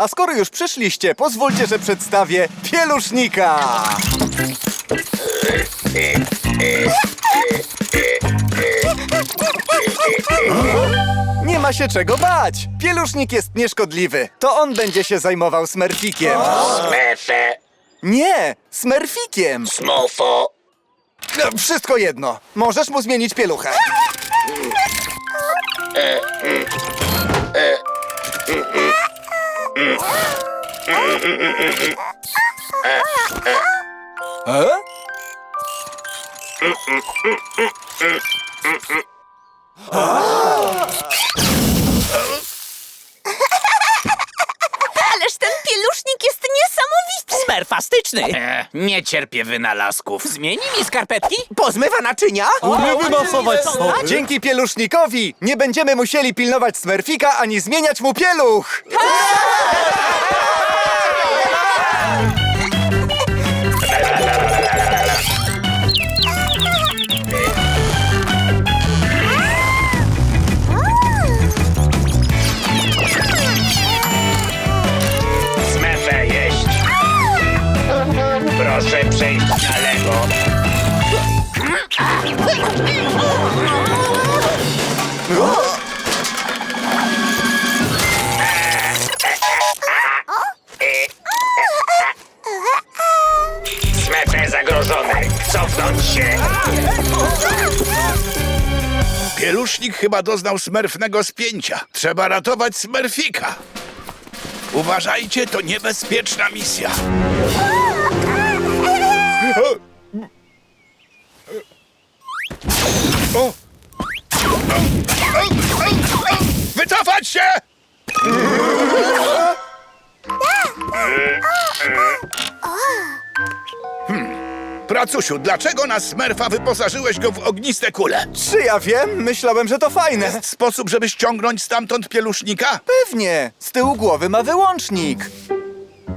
A skoro już przyszliście, pozwólcie, że przedstawię pielusznika! Nie ma się czego bać! Pielusznik jest nieszkodliwy. To on będzie się zajmował smerfikiem. Smerfę, Nie, smerfikiem! smofo. No, Wszystko jedno. Możesz mu zmienić pieluchę. E? Ależ ten pielusznik jest niesamowity! Smerfastyczny! E, nie cierpię wynalazków. Zmieni mi skarpetki? Pozmywa naczynia? Umie wymasować Dzięki pielusznikowi nie będziemy musieli pilnować smerfika ani zmieniać mu pieluch! Smerfę jeść. Proszę przejść na lewo. Pielusznik chyba doznał smerfnego spięcia. Trzeba ratować smerfika. Uważajcie, to niebezpieczna misja. Pracusiu, dlaczego na smerfa wyposażyłeś go w ogniste kule? Czy ja wiem? Myślałem, że to fajne. Sposób, żeby ściągnąć stamtąd pielusznika? Pewnie. Z tyłu głowy ma wyłącznik.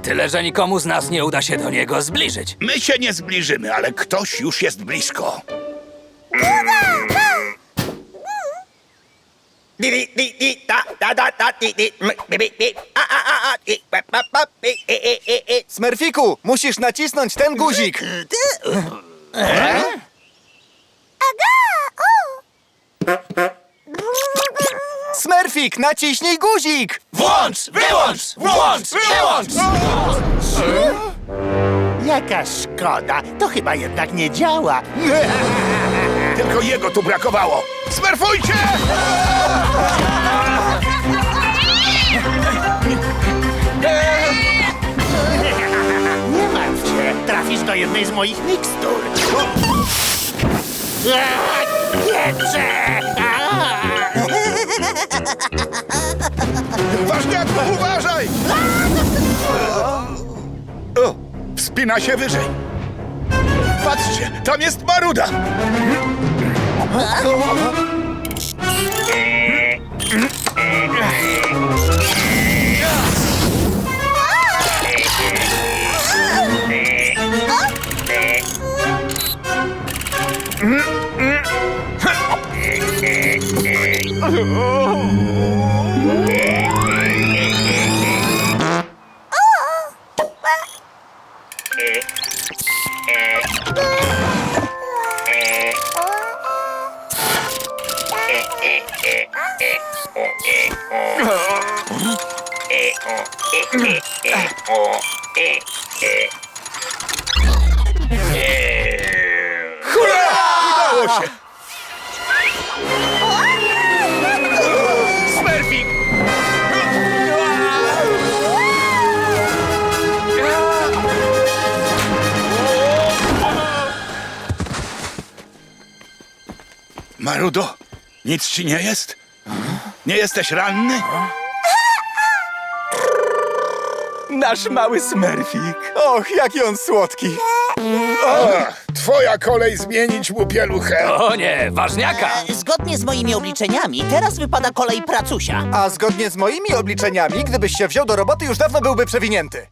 Tyle, że nikomu z nas nie uda się do niego zbliżyć. My się nie zbliżymy, ale ktoś już jest blisko. Di, di, di, di, da, da, da, da, di, di, m, bi, a, a, a, Smerfiku, musisz nacisnąć ten guzik. Smerfik, naciśnij guzik! Włącz! Wyłącz! Włącz! Wyłącz! Jaka szkoda, to chyba jednak nie działa. Tylko jego tu brakowało. Smerfujcie! Do jednej z moich mikstur. Aaa! Ważniaku, uważaj! O, wspina się wyżej. Patrzcie, tam jest Maruda. Oh, eh, eh. Marudo, nic ci nie jest? Nie jesteś ranny? Nasz mały Smerfik. Och, jaki on słodki. Ach, twoja kolej zmienić mu pieluchę. O nie, ważniaka! Zgodnie z moimi obliczeniami, teraz wypada kolej pracusia. A zgodnie z moimi obliczeniami, gdybyś się wziął do roboty, już dawno byłby przewinięty.